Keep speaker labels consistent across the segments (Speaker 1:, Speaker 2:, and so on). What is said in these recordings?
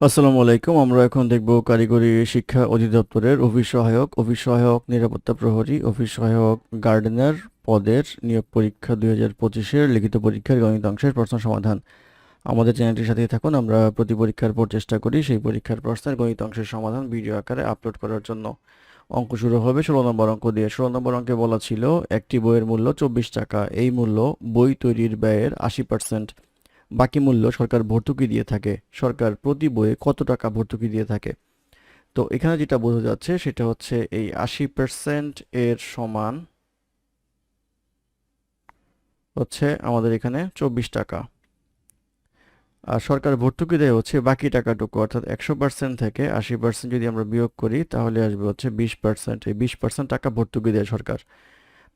Speaker 1: আসসালামু আলাইকুম। আমরা এখন দেখব কারিগরি শিক্ষা অধিদপ্তরের অফিস সহায়ক অফিস সহায়ক, নিরাপত্তা প্রহরী, অফিস সহায়ক, গার্ডেনার পদের নিয়োগ পরীক্ষা দুই হাজার পঁচিশের লিখিত পরীক্ষার গণিত অংশের প্রশ্ন সমাধান। আমাদের চ্যানেলটির সাথেই থাকুন। আমরা প্রতি পরীক্ষার পর চেষ্টা করি সেই পরীক্ষার প্রশ্নের গণিত অংশের সমাধান ভিডিও আকারে আপলোড করার জন্য। অঙ্ক শুরু হবে ষোলো নম্বর অঙ্ক দিয়ে। ষোলো নম্বর অঙ্কে বলা ছিল, একটি বইয়ের মূল্য চব্বিশ টাকা। এই মূল্য বই তৈরির ব্যয়ের আশি পার্সেন্ট বাকি মূল্য সরকার ভর্তুকি দিয়ে থাকে। সরকার প্রতি বইয়ে কত টাকা ভর্তুকি দিয়ে থাকে? তো এখানে যেটা বোঝা যাচ্ছে সেটা হচ্ছে এই আশি পার্সেন্ট এর সমান হচ্ছে আমাদের এখানে চব্বিশ টাকা। আর সরকার ভর্তুকি দেয় হচ্ছে বাকি টাকাটুকু, অর্থাৎ একশো পার্সেন্ট থেকে আশি পার্সেন্ট যদি আমরা বিয়োগ করি, তাহলে আসবে হচ্ছে বিশ পার্সেন্ট এই বিশ পার্সেন্ট টাকা ভর্তুকি দেয় সরকার।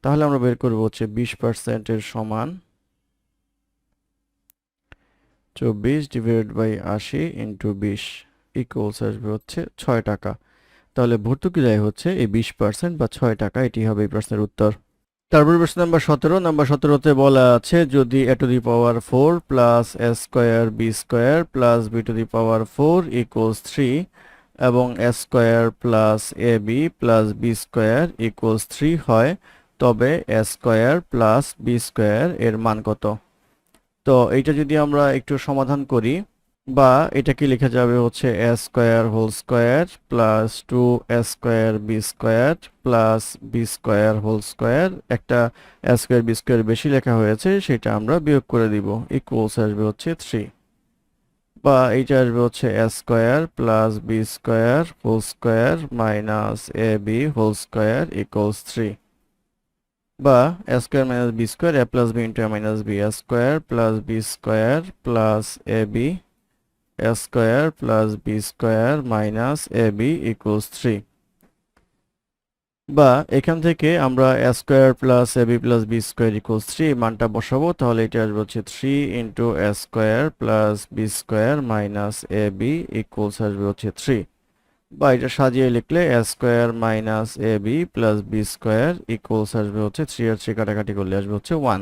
Speaker 1: তাহলে আমরা বের করব হচ্ছে বিশ পার্সেন্টের সমান চব্বিশ ডিভাইড বাই আশি ইন্টু বিশ ইকুয়ালস আসবে হচ্ছে ছয় টাকা। তাহলে ভর্তুকি দেয় হচ্ছে এই বিশ পার্সেন্ট বা ছয় টাকা, এটি হবে এই প্রশ্নের উত্তর। তারপর প্রশ্ন নাম্বার সতেরো। নাম্বার সতেরোতে বলা আছে, যদি a to the power four plus a square b square plus b to the power four equals three এবং a square plus a b plus b square equals three হয়, তবে a square plus b square এর মান কত? তো এইটা যদি আমরা একটু সমাধান করি, বা এটা কি লেখা যাবে হচ্ছে a square whole square plus two a square b square plus b square whole square একটা এ স্কোয়ার বি স্কোয়ার বেশি লেখা হয়েছে, সেটা আমরা বিয়োগ করে দিব ইকুয়ালস আসবে হচ্ছে থ্রি বা এইটা আসবে হচ্ছে a square plus b square whole square minus a b whole square equals three বা a square minus b square a plus b into a minus b a square plus b square plus a b a square plus b square minus a b equals three বা এখান থেকে আমরা a square plus a b plus b square equals three মানটা বসাবো, তাহলে এটা আসবে হচ্ছে three into a square plus b square minus a b equals আসবে হচ্ছে থ্রি বা এটা সাজিয়ে লিখলে a square minus a b plus b square equals আসবে হচ্ছে থ্রি আর থ্রি কাটাকাটি করলে আসবে হচ্ছে ওয়ান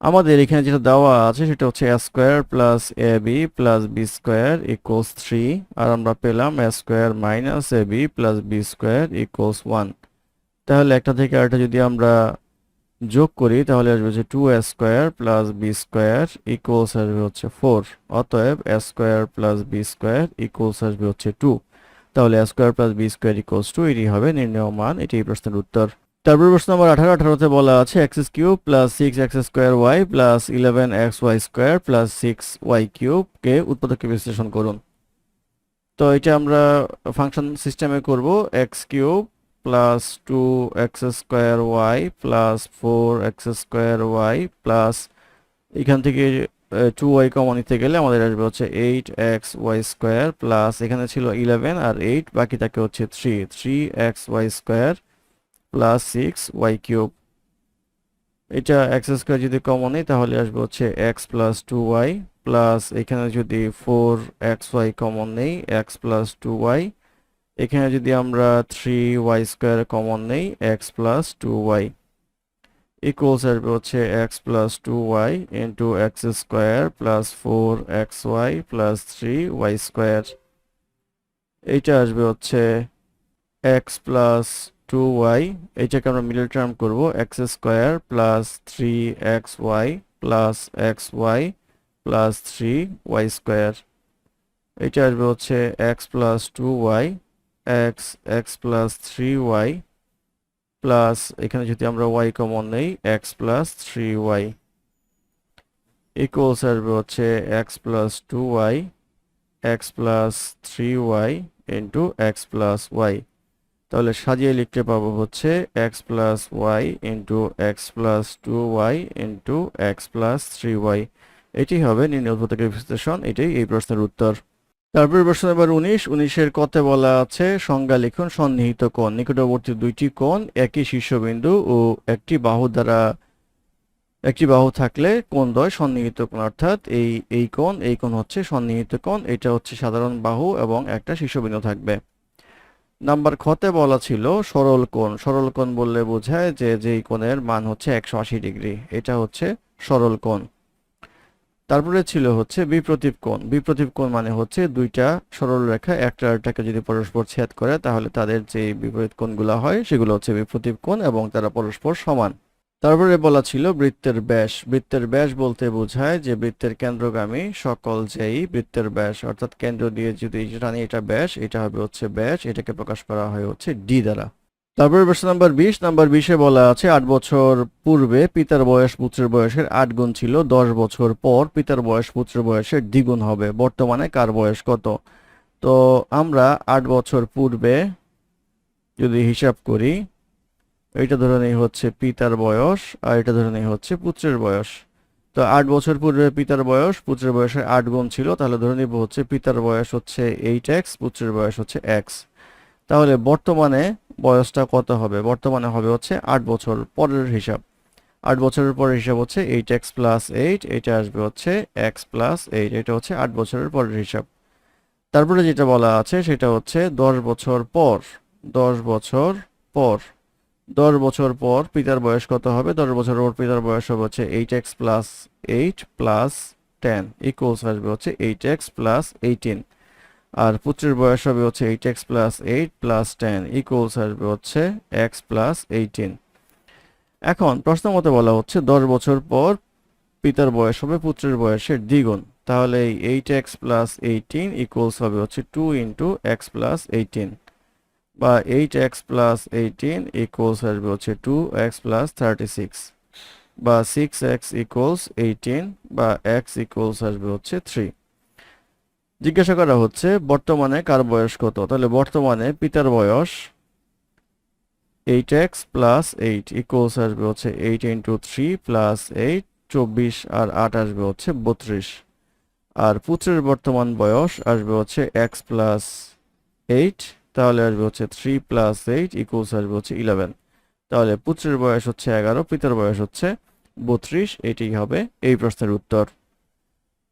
Speaker 1: আমাদের এখানে যেটা দেওয়া আছে সেটা হচ্ছে a square plus a b plus b square equals three আর আমরা পেলাম a square minus a b plus b square equals one তাহলে একটা থেকে আরেকটা যদি আমরা যোগ করি, তাহলে আসবে হচ্ছে two a square plus b square equals আসবে হচ্ছে ফোর অতএব a square plus b square equals আসবে হচ্ছে টু তাহলে a square plus b square equals two এটি হবে নির্ণয় মান, এটি এই প্রশ্নের উত্তর। তারপর প্রশ্ন নম্বর আঠারো, আঠারোতে বলা আছে x cube plus six x square y plus eleven x y square plus six y কিউবকে উৎপাদকে বিশ্লেষণ করুন। তো এটা আমরা ফাংশন সিস্টেমে করব x cube plus two x square y plus four x square y plus এখান থেকে টু ওয়াই কমন নিতে গেলে আমাদের আসবে হচ্ছে eight x y square plus এখানে ছিল ইলেভেন আর এইট বাকি থাকে হচ্ছে three three x y square plus six y cube এটা এক্স স্কোয়ার যদি কমন নেই, তাহলে আসবে হচ্ছে x plus two y plus এখানে যদি ফোর এক্স ওয়াই কমন নেই এক্স প্লাস টু ওয়াই এখানে যদি আমরা থ্রি ওয়াই স্কোয়ার কমন নেই x plus two y equals আসবে হচ্ছে x plus two y into x square plus four x y plus three y square এইটা আসবে হচ্ছে এক্স প্লাস টু ওয়াই এইটাকে আমরা মিডল টার্ম করব x square plus three x y plus x y plus three y square এটা আসবে হচ্ছে x plus two y x x plus three y plus এখানে যদি আমরা ওয়াই কমন নেই x plus three y equals আসবে হচ্ছে x plus two y x plus three y into x plus y তাহলে সাজিয়ে লিখতে পাবো হচ্ছে x plus y into x plus two y into x plus three y এটি হবে উৎপাদকের বিশ্লেষণ, এটাই এই প্রশ্নের উত্তর। তারপর প্রশ্ন নাম্বার উনিশ। উনিশের কতে বলা আছে, সংজ্ঞা লিখুন, সন্নিহিত কোণ। নিকটবর্তী দুইটি কোণ, একই শীর্ষবিন্দু ও একটি বাহু দ্বারা, একটি বাহু থাকলে কোণ দ্বয় সন্নিহিত কোণ। অর্থাৎ এই এই কোণ এই কোণ হচ্ছে সন্নিহিত কোণ। এটা হচ্ছে সাধারণ বাহু এবং একটা শীর্ষবিন্দু থাকবে। নাম্বার খতে বলা ছিল সরল কোণ। সরল কোণ বললে বোঝায় যে, যেই কোণের মান হচ্ছে একশো আশি ডিগ্রি। এটা হচ্ছে সরল কোণ। তারপরে ছিল হচ্ছে বিপ্রতীপ কোণ। বিপ্রতীপ কোণ মানে হচ্ছে দুইটা সরল রেখা একটা আরেকটাকে যদি পরস্পর ছেদ করে, তাহলে তাদের যে বিপরীত কোণগুলো হয়, সেগুলো হচ্ছে বিপ্রতীপ কোণ এবং তারা পরস্পর সমান। তারপরে বলা ছিল বৃত্তের ব্যাস। বৃত্তের ব্যাস বলতে বোঝায় যে বৃত্তের কেন্দ্রগামী সকল যেই বৃত্তের ব্যাস, অর্থাৎ কেন্দ্র দিয়ে যদি এটা ব্যাস, এটা হবে হচ্ছে ব্যাস, এটাকে প্রকাশ করা হয় হচ্ছে ডি দ্বারা। তারপরে প্রশ্ন নাম্বার বিশ, নাম্বার বিশে বলা আছে আট বছর পূর্বে পিতার বয়স পুত্রের বয়সের আট গুণ ছিল, দশ বছর পর পিতার বয়স পুত্রের বয়সের দ্বিগুণ হবে। বর্তমানে কার বয়স কত? তো আমরা আট বছর পূর্বে যদি হিসাব করি এটা ধরে নেই হচ্ছে পিতার বয়স আর এটা ধরে নেই হচ্ছে পুত্রের বয়স। তো আট বছর পূর্বে পিতার বয়স, পুত্রের বয়সের আট গুণ ছিল, তাহলে ধরে নিব হচ্ছে পিতার বয়স হচ্ছে এইট এক্স, পুত্রের বয়স হচ্ছে এক্স। তাহলে বর্তমানে বয়সটা কত হবে? বর্তমানে হবে হচ্ছে আট বছর পরের হিসাব। আট বছরের পরের হিসাব হচ্ছে এইট এক্স প্লাস এইট এটা আসবে হচ্ছে এক্স প্লাস এইট, এটা হচ্ছে আট বছরের পরের হিসাব। তারপরে যেটা বলা আছে সেটা হচ্ছে দশ বছর পর, দশ বছর পর, দশ বছর পর পিতার বয়স কত হবে? দশ বছর পর পিতার বয়স হবে হচ্ছে eight x plus eight plus ten equals আসবে হচ্ছে এইট এক্স প্লাস এইটিন। আর পুত্রের বয়স হবে হচ্ছে eight x plus eight plus ten equals আসবে হচ্ছে এক্স প্লাস এইটিন এখন প্রশ্ন মতে বলা হচ্ছে দশ বছর পর পিতার বয়স হবে পুত্রের বয়সের দ্বিগুণ। তাহলে এই eight x plus eighteen equals হবে হচ্ছে two into x plus eighteen বা eight x plus eighteen equals আসবে হচ্ছে two x plus thirty six বা সিক্স এক্স ইকুয়ালস এইটিন বা এক্স ইকুয়ালস আসবে হচ্ছে থ্রি জিজ্ঞাসা করা হচ্ছে, বর্তমানে কার বয়স কত? তাহলে বর্তমানে পিতার বয়স eight x plus eight equals আসবে হচ্ছে eight into three plus eight চব্বিশ আর আট আসবে হচ্ছে বত্রিশ। আর পুত্রের বর্তমান বয়স আসবে হচ্ছে এক্স প্লাস এইট তাহলে আসবে হচ্ছে থ্রি প্লাস এইট ইকুয়ালস আসবে হচ্ছে ইলেভেন তাহলে পুত্রের বয়স হচ্ছে এগারো, পিতার বয়স হচ্ছে বত্রিশ এটি হবে এই প্রশ্নের উত্তর।